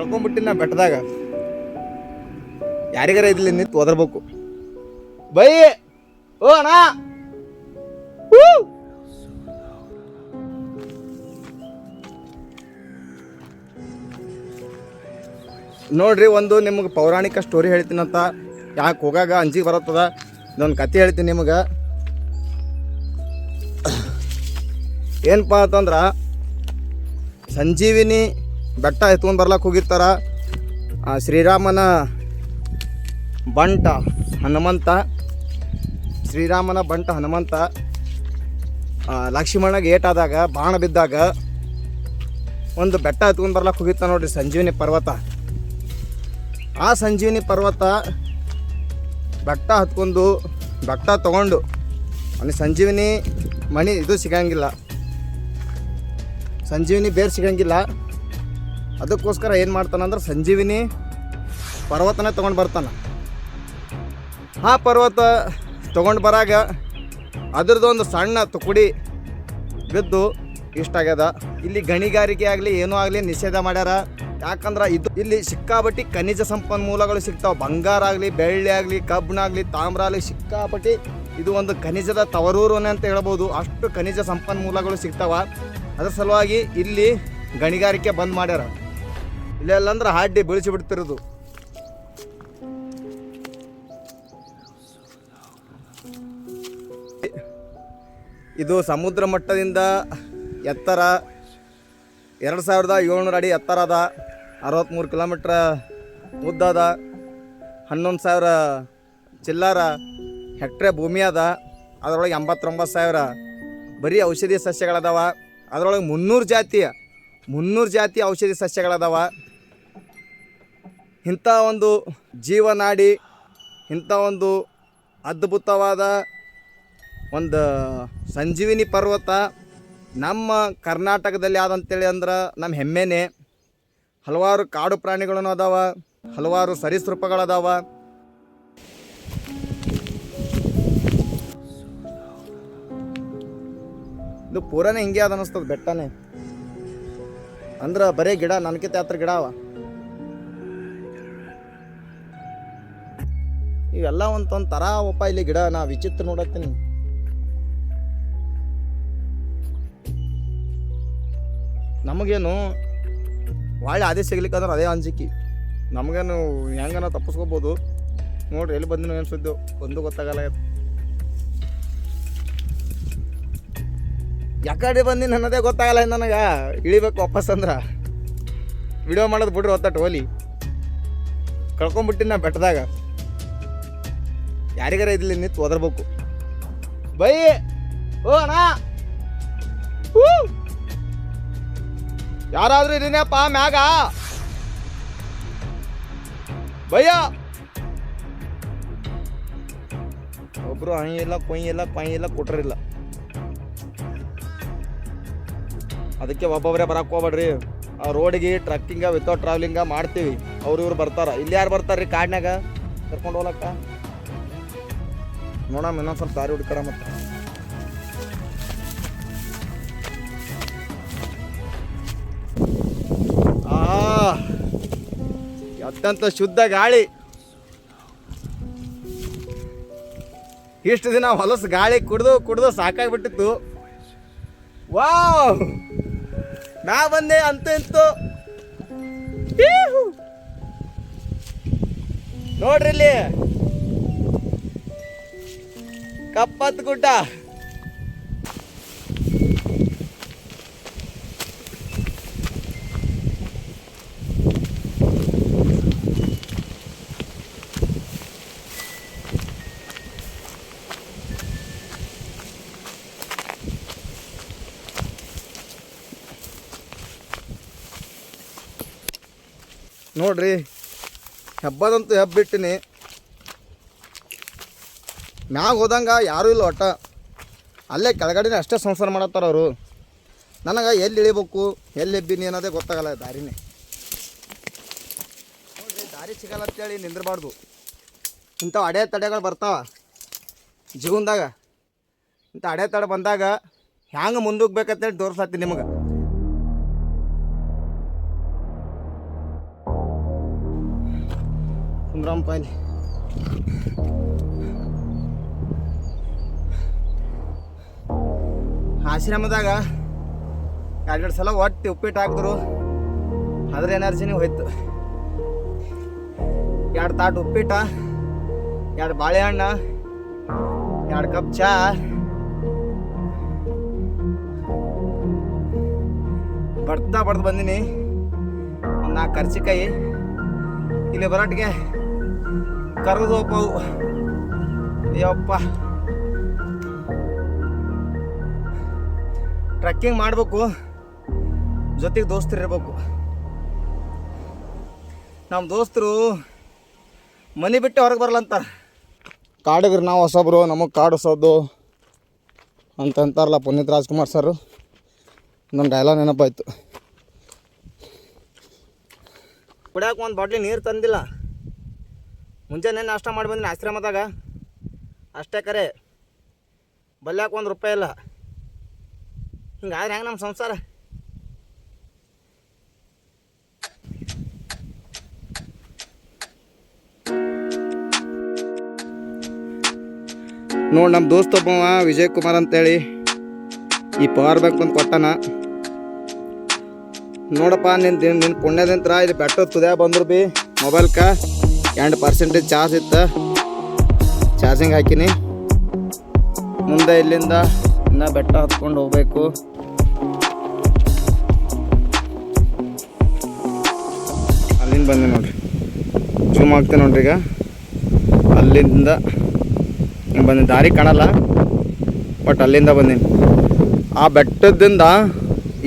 ಕಳ್ಕೊಂಡ್ಬಿಟ್ಟಿನ ನಾ ಬೆಟ್ಟದಾಗ. ಯಾರಿಗಾರ ಇದ್ಲಿ ನಿಂತು ಒದರ್ಬೇಕು. ಬೈ. ಓ ಅಣ್ಣ. ನೋಡ್ರಿ ಒಂದು ನಿಮಗೆ ಪೌರಾಣಿಕ ಸ್ಟೋರಿ ಹೇಳ್ತೀನಂತ ಯಾಕೆ ಹೋಗಾಗ ಅಂಜಿಗೆ ಬರತ್ತದ? ಇದೊಂದು ಕತೆ ಹೇಳ್ತೀನಿ ನಿಮಗೆ. ಏನಪ್ಪ ಅಂತಂದ್ರೆ, ಸಂಜೀವಿನಿ ಬೆಟ್ಟ ಎತ್ಕೊಂಡು ಬರ್ಲಕ್ಕೆ ಹೋಗಿರ್ತಾರ. ಶ್ರೀರಾಮನ ಬಂಟ ಹನುಮಂತ. ಶ್ರೀರಾಮನ ಬಂಟ ಹನುಮಂತ. ಲಕ್ಷ್ಮಣಗೆ ಏಟಾದಾಗ, ಬಾಣ ಬಿದ್ದಾಗ ಒಂದು ಬೆಟ್ಟ ಎತ್ಕೊಂಡು ಬರ್ಲಕ್ಕೆ ಹೋಗಿರ್ತಾನ ನೋಡ್ರಿ ಸಂಜೀವಿನಿ ಪರ್ವತ. ಆ ಸಂಜೀವಿನಿ ಪರ್ವತ ಬೆಟ್ಟ ಹತ್ಕೊಂಡು ಬೆಟ್ಟ ತಗೊಂಡು ಅವನಿಗೆ ಸಂಜೀವಿನಿ ಮಣಿ ಇದು ಸಿಗಂಗಿಲ್ಲ. ಸಂಜೀವಿನಿ ಬೇರೆ ಸಿಗಂಗಿಲ್ಲ. ಅದಕ್ಕೋಸ್ಕರ ಏನು ಮಾಡ್ತಾನಂದ್ರೆ ಸಂಜೀವಿನಿ ಪರ್ವತನೇ ತೊಗೊಂಡು ಬರ್ತಾನೆ. ಆ ಪರ್ವತ ತೊಗೊಂಡು ಬರಾಗ ಅದ್ರದ್ದು ಒಂದು ಸಣ್ಣ ತುಕುಡಿ ಬಿದ್ದು ಇಷ್ಟ ಆಗ್ಯದ. ಇಲ್ಲಿ ಗಣಿಗಾರಿಕೆ ಆಗಲಿ, ಏನೂ ಆಗಲಿ ನಿಷೇಧ ಮಾಡ್ಯಾರ. ಯಾಕಂದ್ರೆ ಇದು ಇಲ್ಲಿ ಸಿಕ್ಕಾಪಟ್ಟಿ ಖನಿಜ ಸಂಪನ್ಮೂಲಗಳು ಸಿಗ್ತಾವೆ. ಬಂಗಾರ ಆಗಲಿ, ಬೆಳ್ಳಿ ಆಗಲಿ ಕಬ್ಬಿಣಾಗಲಿ ತಾಮ್ರ ಆಗಲಿ ಸಿಕ್ಕಾಪಟ್ಟಿ ಇದು ಒಂದು ಖನಿಜದ ತವರೂರುನೆ ಅಂತ ಹೇಳ್ಬೋದು. ಅಷ್ಟು ಖನಿಜ ಸಂಪನ್ಮೂಲಗಳು ಸಿಗ್ತಾವ. ಅದರ ಸಲುವಾಗಿ ಇಲ್ಲಿ ಗಣಿಗಾರಿಕೆ ಬಂದ್ ಮಾಡ್ಯಾರ. ಇಲ್ಲೆಲ್ಲ ಅಂದ್ರೆ ಹಾಡ್ಡಿ ಬೆಳೆಸಿ ಬಿಡ್ತಿರೋದು. ಇದು ಸಮುದ್ರ ಮಟ್ಟದಿಂದ ಎತ್ತರ, ಎರಡು ಸಾವಿರದ ಏಳ್ನೂರು ಅಡಿ ಎತ್ತರ ಅದ ಅರವತ್ತ್ಮೂರು ಕಿಲೋಮೀಟ್ರ್ ಉದ್ದ ಅದ, ಹನ್ನೊಂದು ಸಾವಿರ ಚಿಲ್ಲರ ಹೆಕ್ಟ್ರೆ ಭೂಮಿ ಅದ, ಅದರೊಳಗೆ ಎಂಬತ್ತೊಂಬತ್ತು ಸಾವಿರ ಬರೀ ಔಷಧಿ ಸಸ್ಯಗಳದಾವ, ಅದರೊಳಗೆ ಮುನ್ನೂರು ಜಾತಿಯ, ಮುನ್ನೂರು ಜಾತಿ ಔಷಧಿ ಸಸ್ಯಗಳದಾವ. ಇಂಥ ಒಂದು ಜೀವನಾಡಿ, ಇಂಥ ಒಂದು ಅದ್ಭುತವಾದ ಒಂದು ಸಂಜೀವಿನಿ ಪರ್ವತ ನಮ್ಮ ಕರ್ನಾಟಕದಲ್ಲಿ ಯಾವ್ದಂತೇಳಿ ಅಂದ್ರೆ ನಮ್ಮ ಹೆಮ್ಮೆನೆ. ಹಲವಾರು ಕಾಡು ಪ್ರಾಣಿಗಳನ್ನು ಅದಾವ ಹಲವಾರು ಸರೀಸೃಪಗಳದಾವ. ಇದು ಪೂರನೇ ಹಿಂಗೆ ಅದ ಅನಿಸ್ತದೆ ಬೆಟ್ಟನೇ. ಅಂದ್ರೆ ಬರೀ ಗಿಡ, ನನಕಿತ ಹತ್ರ ಗಿಡ ಅವ. ಇವೆಲ್ಲ ತರ ಒಪ್ಪ ಇಲ್ಲಿ ಗಿಡ ನಾ ವಿಚಿತ್ರ ನೋಡತ್ತೀನಿ. ನಮಗೇನು ಒಳ್ಳೆ ಆದೇಶ ಸಿಗ್ಲಿಕ್ಕಂದ್ರೆ ಅದೇ ಅಂಜಿಕೆ. ನಮಗೇನು ಹೆಂಗನ ತಪ್ಪಿಸ್ಕೋಬೋದು. ನೋಡ್ರಿ, ಎಲ್ಲಿ ಬಂದಿನೋ ಏನು ಸುದ್ದು ಒಂದು ಗೊತ್ತಾಗಲ್ಲ ಯಾಕಡೆ ಬಂದಿನ ಅನ್ನೋದೇ ಗೊತ್ತಾಗಲ್ಲ ನನಗೆ. ಇಳಿಬೇಕು ವಾಪಸ್ ಅಂದ್ರೆ. ವಿಡಿಯೋ ಮಾಡೋದು ಬಿಡ್ರಿ ಒತ್ತಟ್ಟು ಹೋಲಿ ಕಳ್ಕೊಂಬಿಟ್ಟಿನ ಬೆಟ್ಟದಾಗ. ಯಾರಿಗಾರ ಇದ್ಲಿ ನಿಂತು ಒದರ್ಬೇಕು. ಬೈ. ಓ, ಅಣ್ಣ! ಯಾರಾದ್ರೂ ಇದೀನಪ್ಪ ಮ್ಯಾಗ. ಭಯ್ಯ ಒಬ್ರು ಹೈ ಇಲ್ಲ, ಕೊಯ್ ಇಲ್ಲ ಕೊಯ್ ಇಲ್ಲ ಕೊಟ್ರಿಲ್ಲ ಅದಕ್ಕೆ ಒಬ್ಬೊಬ್ಬರೇ ಬರಕ್ ಹೋಗ್ಬೇಡ್ರಿ. ಆ ರೋಡಿಗೆ ಟ್ರಕ್ಕಿಂಗ ವಿತೌಟ್ ಟ್ರಾವೆಲಿಂಗ ಮಾಡ್ತೀವಿ. ಅವ್ರು ಇವ್ರು ಬರ್ತಾರ. ಇಲ್ಲಿ ಯಾರು ಬರ್ತಾರ್ರಿ ಕಾಡ್ನ್ಯಾಗ? ಕರ್ಕೊಂಡು ಹೋಗ್ಲಕ್ಕ? ನೋಡಮ್ಮ, ಇನ್ನೊಂದು ಸ್ವಲ್ಪ ದಾರಿ ಹುಡುಕಡ ಮತ್ತೆ ಅತ್ಯಂತ ಶುದ್ಧ ಗಾಳಿ. ಇಷ್ಟು ದಿನ ಹೊಲಸು ಗಾಳಿ ಕುಡ್ದು ಕುಡ್ದು ಸಾಕಾಗ್ಬಿಟ್ಟಿತ್ತು. ವಾವ್! ನಾ ಬಂದೆ ಅಂತ ಇಂತು. ನೋಡ್ರಿ ಇಲ್ಲಿ. ಕಪ್ಪತ್ ಗುಡ್ಡ. ನೋಡ್ರಿ ಹೆಬ್ಬದಂತೂ ಹಬ್ಬಿಟ್ಟಿನಿ. ಮ್ಯಾಗ ಹೋದಂಗೆ ಯಾರೂ ಇಲ್ಲ ಒಟ್ಟ. ಅಲ್ಲೇ ಕೆಳಗಡೆನೇ ಅಷ್ಟೇ ಸಂಸಾರ ಮಾಡತ್ತಾರ ಅವರು. ನನಗೆ ಎಲ್ಲಿ ಇಳಿಬೇಕು, ಎಲ್ಲಿ ಎಬ್ಬಿನಿ ಅನ್ನೋದೇ ಗೊತ್ತಾಗಲ್ಲ ದಾರಿನೇ. ನೋಡ್ರಿ, ದಾರಿ ಸಿಗಲ್ಲ ಅಂತೇಳಿ ನಿಂದಿರಬಾರ್ದು. ಇಂಥವು ಅಡೆ ತಡೆಗಳು ಬರ್ತಾವ ಜೀವನದಾಗ. ಇಂಥ ಅಡೆ ತಡೆ ಬಂದಾಗ ಹ್ಯಾಂಗೆ ಮುಂದೋಗ್ಬೇಕಂತೇಳಿ ತೋರಿಸ್ಲತ್ತೀನಿ ನಿಮಗೆ. ಕುಂದ್ರಮ್ಮ ಇಲ್ಲಿ. ಆಶ್ರಮದಾಗ ಎರಡೆರಡು ಸಲ ಒಟ್ಟು ಉಪ್ಪಿಟ್ಟು ಹಾಕಿದ್ರು. ಅದ್ರ ಎನರ್ಜಿನೇ ಹೋಯ್ತು. ಎರಡು ತಾಟು ಉಪ್ಪಿಟ್ಟ, ಎರಡು ಬಾಳೆಹಣ್ಣ, ಎರಡು ಕಪ್ ಚಾ. ಬಡ್ತಾ ಬಡ್ದು ಬಂದೀನಿ. ಒಂದು ನಾಲ್ಕು ಕರ್ಚಿಕಾಯಿ. ಇಲ್ಲಿ ಬರಟ್ಗೆ ಕರೆದೋಪವು ಅಯ್ಯಪ್ಪ ಟ್ರೆಕ್ಕಿಂಗ್ ಮಾಡಬೇಕು. ಜೊತೆಗೆ ದೋಸ್ತರು ಇರಬೇಕು. ನಮ್ಮ ದೋಸ್ತರು ಮನೆ ಬಿಟ್ಟು ಹೊರಗೆ ಬರಲ್ಲ ಕಾಡಿಗ್ರೆ ನಾವು ಹೊಸಬ್ರು ನಮಗೆ ಕಾಡು ಹೊಸದು ಅಂತ ಅಂತಾರಲ್ಲ ಪುನೀತ್ ರಾಜ್ಕುಮಾರ್ ಸರು ನನ್ನ ಡೈಲಾಗ್ ನೆನಪಾಯ್ತು. ಕುಡಿಯೋಕೆ ಒಂದು ಬಾಟ್ಲಿ ನೀರು ತಂದಿಲ್ಲ. ಮುಂಜಾನೆ ನಾಷ್ಟ ಮಾಡಿ ಬಂದಿನಿ ಆಶ್ರಮದಾಗ. ಅಷ್ಟೇ ಕರೆ. ಬಲ್ಯಾಕೆ ಒಂದು ರೂಪಾಯಿ ಇಲ್ಲ. ಹಿಂಗಾದ್ರೆ ಹೆಂಗೆ ನಮ್ಮ ಸಂಸಾರ? ನೋಡಿ ನಮ್ಮ ದೋಸ್ತ ಒಬ್ಬವ ವಿಜಯ್ ಕುಮಾರ್ ಅಂತೇಳಿ. ಈ ಪವರ್ ಬ್ಯಾಂಕ್ ಒಂದು ಕೊಟ್ಟನ. ನೋಡಪ್ಪ ನಿನ್ನ ನಿನ್ನ ಪುಣ್ಯದಂತ್ರ ಇದು ಬೆಟ್ಟ ತುದ್ಯಾ ಬಂದ್ರು ಬಿ. ಮೊಬೈಲ್ಕ ಎಂಟು ಪರ್ಸೆಂಟೇಜ್ ಚಾರ್ಜ್ ಇತ್ತು. ಚಾರ್ಜಿಂಗ್ ಹಾಕಿನಿ. ಮುಂದೆ ಇಲ್ಲಿಂದ ಇನ್ನ ಬೆಟ್ಟ ಹತ್ಕೊಂಡು ಹೋಗ್ಬೇಕು. ಅಲ್ಲಿಂದ ಬಂದೆ ನೋಡ್ರಿ. ಜೂಮ್ ಆಗ್ತೇನೆ ನೋಡ್ರಿ ಈಗ. ಅಲ್ಲಿಂದ ಬಂದೆ. ದಾರಿ ಕಾಣಲ್ಲ ಬಟ್ ಅಲ್ಲಿಂದ ಬಂದೀನಿ. ಆ ಬೆಟ್ಟದಿಂದ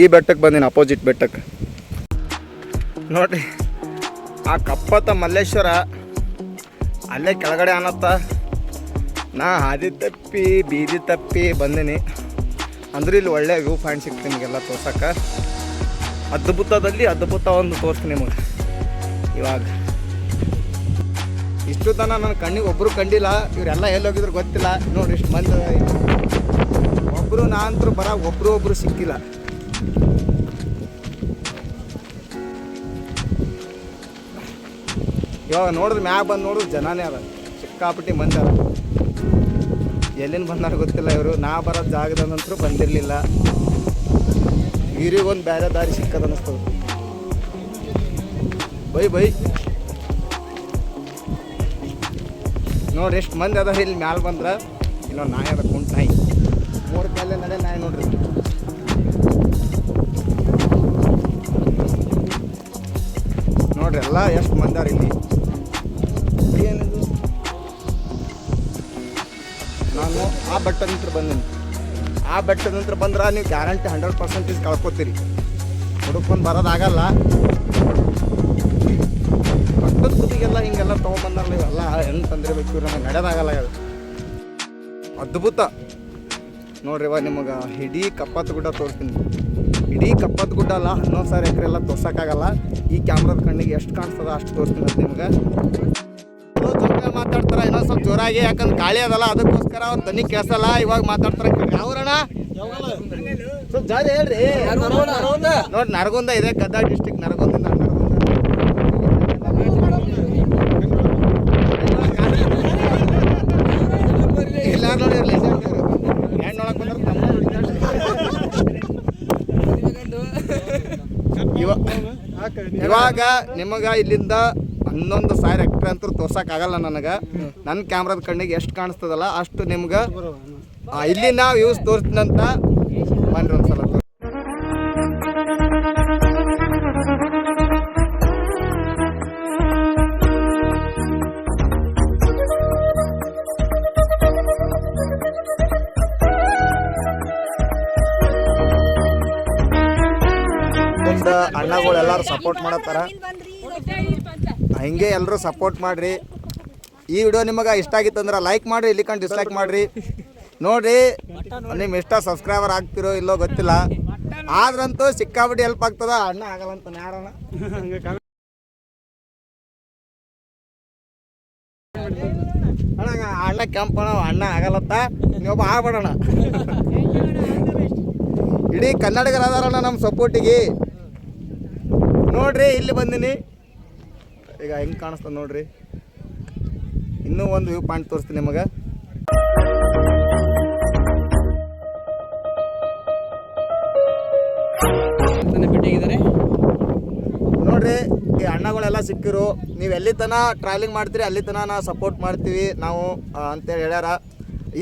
ಈ ಬೆಟ್ಟಕ್ಕೆ ಬಂದೀನಿ ಅಪೋಸಿಟ್ ಬೆಟ್ಟಕ್ಕೆ ನೋಡ್ರಿ, ಆ ಕಪ್ಪತ್ತ ಮಲ್ಲೇಶ್ವರ ಅಲ್ಲೇ ಕೆಳಗಡೆ ಅನ್ನತ್ತ? ನಾ ಹಾದಿ ತಪ್ಪಿ, ಬೀದಿ ತಪ್ಪಿ ಬಂದೀನಿ. ಅಂದ್ರೆ ಇಲ್ಲಿ ಒಳ್ಳೆ ವ್ಯೂ ಪಾಯಿಂಟ್ ಸಿಗ್ತದೆ ನಿಮಗೆಲ್ಲ ತೋರ್ಸಕ್ಕೆ. ಅದ್ಭುತದಲ್ಲಿ ಅದ್ಭುತ ಒಂದು ತೋರಿಸ್ತೀನಿ ನಿಮಗೆ. ಇವಾಗ. ಇಷ್ಟು ತನ ನನ್ನ ಕಣ್ಣಿಗೆ ಒಬ್ಬರು ಕಂಡಿಲ್ಲ, ಇವರೆಲ್ಲ ಎಲ್ಲಿ ಹೋಗಿದ್ರು ಗೊತ್ತಿಲ್ಲ. ನೋಡಿ ಇಷ್ಟು ಮಂದಿ ಒಬ್ಬರು ಇಲ್ಲಿ. ಒಬ್ರು ನಾ ಅಂತೂ ಬರ, ಒಬ್ರು ಒಬ್ರು ಸಿಕ್ಕಿಲ್ಲ. ಇವಾಗ ನೋಡಿದ್ರೆ ಮ್ಯಾಗ ಬಂದು ನೋಡಿದ್ರೆ ಜನನೇ ಅದ. ಸಿಕ್ಕಾಪಟ್ಟಿ ಮಂದಿ ಅದ. ಎಲ್ಲಿಂದ ಬಂದಾರ ಗೊತ್ತಿಲ್ಲ ಇವರು. ನಾ ಬರೋ ಜಾಗದ ನಂತರ ಬಂದಿರಲಿಲ್ಲ. ಇವ್ರಿಗೊಂದು ಬೇರೆ ದಾರಿ ಸಿಕ್ಕದ ಅನ್ನಿಸ್ತದ ಬೈ ಬೈ. ನೋಡ್ರಿ ಎಷ್ಟು ಮಂದಿ ಅದ ಇಲ್ಲಿ ಮ್ಯಾಲ ಬಂದ್ರೆ. ಇನ್ನೊಂದು ನಾಯಿ ಅದ ಕುಂಟ್ ನಾಯಿ. ಮೂರು ಕಾಲೇ ನಡೆ ನಾಯಿ ನೋಡ್ರಿ. ನೋಡ್ರಿ, ಎಲ್ಲ ಎಷ್ಟು ಮಂದಿ ಇಲ್ಲಿ. ಆ ಬೆಟ್ಟದ ನಂತರ ಬಂದೀನಿ ಆ ಬೆಟ್ಟದ ನಂತರ ಬಂದ್ರೆ ನೀವು ಗ್ಯಾರಂಟಿ ಹಂಡ್ರೆಡ್ ಪರ್ಸೆಂಟೇಜ್ ಕಳ್ಕೊತೀರಿ. ಹುಡುಕೊಂಡು ಬರೋದಾಗಲ್ಲ. ಪಕ್ಕದ ತುದಿಗೆಲ್ಲ ಹಿಂಗೆಲ್ಲ ತೊಗೊಂಬಂದಾರಲ್ಲ ಇವೆಲ್ಲ, ಹೆಂಗೆ ತಂದಿರಬೇಕು ಇವ್ರು ನಮಗೆ ನಡೆಯೋದಾಗಲ್ಲ ಅದ್ಭುತ. ನೋಡ್ರಿವ ನಿಮಗೆ ಇಡೀ ಕಪ್ಪತ್ತು ಗುಡ್ಡ ತೋರಿಸ್ತೀನಿ. ಇಡೀ ಕಪ್ಪತ್ ಗುಡ್ಡ ಅಲ್ಲ, ಹನ್ನೊಂದು ಸಾವಿರ ಎಕರೆ ಎಲ್ಲ ತೋರ್ಸೋಕ್ಕಾಗಲ್ಲ. ಈ ಕ್ಯಾಮ್ರಾದ ಕಣ್ಣಿಗೆ ಎಷ್ಟು ಕಾಣಿಸ್ತದ ಅಷ್ಟು ತೋರಿಸ್ತೀನಿ ನಿಮ್ಗೆ. ಸ್ವಲ್ಪ ಜೋರಾಗಿ, ಯಾಕಂದ್ರೆ ಗಾಳಿ ಅದಲ್ಲ, ಅದಕ್ಕೋಸ್ಕರ ಅವ್ರ ತನಿ ಕೇಳಿಸಲ್ಲ, ಇವಾಗ ಮಾತಾಡ್ತಾರೆ ಯಾವ್ರಣ ಸ್ವಲ್ಪ ಜಾರಿ ಹೇಳ್ರಿ. ನೋಡಿ, ನರಗುಂದ ಇದೆ, ಗದಗ ಡಿಸ್ಟಿಕ್ ನರಗುಂದ ಇವಾಗ ನಿಮಗ ಇಲ್ಲಿಂದ ಹನ್ನೊಂದು ಸಾವಿರ ಎಕರೆ ಅಂತೂ ತೋರ್ಸಕ್ಕಾಗಲ್ಲ ನನಗೆ. ನನ್ನ ಕ್ಯಾಮ್ರಾದ ಕಣ್ಣಿಗೆ ಎಷ್ಟು ಕಾಣಿಸ್ತದಲ್ಲ, ಅಷ್ಟು ನಿಮ್ಗೆ ಇಲ್ಲಿ ನಾವು ಯೂಸ್ ತೋರಿಸ್ತೀನಂತ ಬನ್ರಿ ಒಂದ್ಸಲ ಅಣ್ಣಗಳು ಎಲ್ಲರೂ ಸಪೋರ್ಟ್ ಮಾಡತ್ತಾರ? ಹಿಂಗೆ ಎಲ್ಲರೂ ಸಪೋರ್ಟ್ ಮಾಡ್ರಿ. ಈ ವಿಡಿಯೋ ನಿಮಗೆ ಇಷ್ಟ ಆಗಿತ್ತಂದ್ರೆ ಲೈಕ್ ಮಾಡ್ರಿ, ಇಲ್ಲಿ ಕಂಡು ಡಿಸ್ಲೈಕ್ ಮಾಡ್ರಿ. ನೋಡ್ರಿ ನಿಮ್ಮ ಇಷ್ಟ ಸಬ್ಸ್ಕ್ರೈಬರ್ ಆಗ್ತಿರೋ ಇಲ್ಲೋ ಗೊತ್ತಿಲ್ಲ. ಆದ್ರಂತೂ ಸಿಕ್ಕಾಬಿಟ್ಟು ಹೆಲ್ಪ್ ಆಗ್ತದ, ಅಣ್ಣ ಆಗಲ್ಲ ಅಂತ ಯಾರಣ್ಣ ಅಣ್ಣ ಅಣ್ಣ ಕೆಂಪಣ ಅಣ್ಣ ಆಗಲ್ಲತ್ತ ನೀವೊಬ್ಬ ಆಗ್ಬಿಡೋಣ ಇಡೀ ಕನ್ನಡಿಗರದಾರಣ್ಣ ನಮ್ಮ ಸಪೋರ್ಟಿಗೆ ನೋಡ್ರಿ, ಇಲ್ಲಿ ಬಂದಿನಿ. ಈಗ ಹೆಂಗೆ ಕಾಣಿಸ್ತದೆ ನೋಡ್ರಿ. ಇನ್ನೂ ಒಂದು ವ್ಯೂ ಪಾಯಿಂಟ್ ತೋರಿಸ್ತೀನಿ ನಿಮಗೆ. ಭೇಟಿಯಾಗಿದ್ದಾರೆ ನೋಡ್ರಿ ಈ ಅಣ್ಣಗಳೆಲ್ಲ ಸಿಕ್ಕಿರು. ನೀವು ಎಲ್ಲಿ ತನ ಟ್ರಾವೆಲಿಂಗ್ ಮಾಡ್ತೀರಿ ಅಲ್ಲಿ ತನ ನಾವು ಸಪೋರ್ಟ್ ಮಾಡ್ತೀವಿ ನಾವು ಅಂತೇಳಿ ಹೇಳ್ಯಾರ.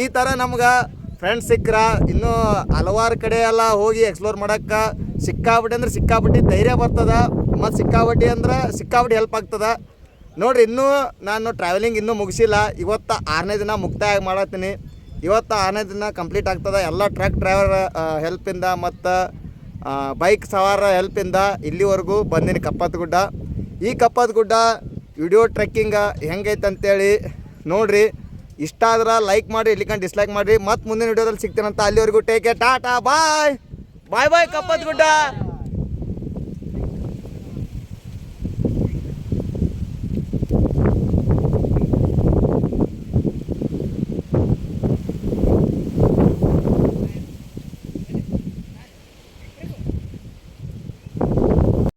ಈ ಥರ ನಮ್ಗೆ ಫ್ರೆಂಡ್ಸ್ ಸಿಕ್ಕರ. ಇನ್ನೂ ಹಲವಾರು ಕಡೆ ಎಲ್ಲ ಹೋಗಿ ಎಕ್ಸ್ಪ್ಲೋರ್ ಮಾಡಕ್ಕೆ ಸಿಕ್ಕಾಬಿಟ್ಟು ಅಂದ್ರೆ ಸಿಕ್ಕಾಬಿಟ್ಟು ಧೈರ್ಯ ಬರ್ತದ. ಮತ್ತು ಸಿಕ್ಕಾಪಟ್ಟಿ ಅಂದ್ರೆ ಸಿಕ್ಕಾಪಟ್ಟಿ ಹೆಲ್ಪ್ ಆಗ್ತದೆ. ನೋಡ್ರಿ, ಇನ್ನೂ ನಾನು ಟ್ರಾವೆಲಿಂಗ್ ಇನ್ನೂ ಮುಗಿಸಿಲ್ಲ. ಇವತ್ತು ಆರನೇ ದಿನ ಮುಕ್ತಾಯ ಮಾಡತ್ತೀನಿ. ಇವತ್ತು ಆರನೇ ದಿನ ಕಂಪ್ಲೀಟ್ ಆಗ್ತದೆ. ಎಲ್ಲ ಟ್ರಕ್ ಡ್ರೈವರ್ ಹೆಲ್ಪಿಂದ ಮತ್ತು ಬೈಕ್ ಸವಾರ ಹೆಲ್ಪಿಂದ ಇಲ್ಲಿವರೆಗೂ ಬಂದಿನಿ ಕಪ್ಪತ್ ಗುಡ್ಡ ಈ ಕಪ್ಪತ್ ಗುಡ್ಡ ವಿಡಿಯೋ ಟ್ರೆಕ್ಕಿಂಗ ಹೆಂಗೈತೆ ಅಂತೇಳಿ ನೋಡ್ರಿ. ಇಷ್ಟ ಆದ್ರೆ ಲೈಕ್ ಮಾಡಿ ಇಲ್ಲಿಕಂಡು ಡಿಸ್ಲೈಕ್ ಮಾಡಿರಿ. ಮತ್ತು ಮುಂದಿನ ವಿಡಿಯೋದಲ್ಲಿ ಸಿಗ್ತೀನಂತ ಅಲ್ಲಿವರೆಗೂ take care tata bye bye bye Kappatagudda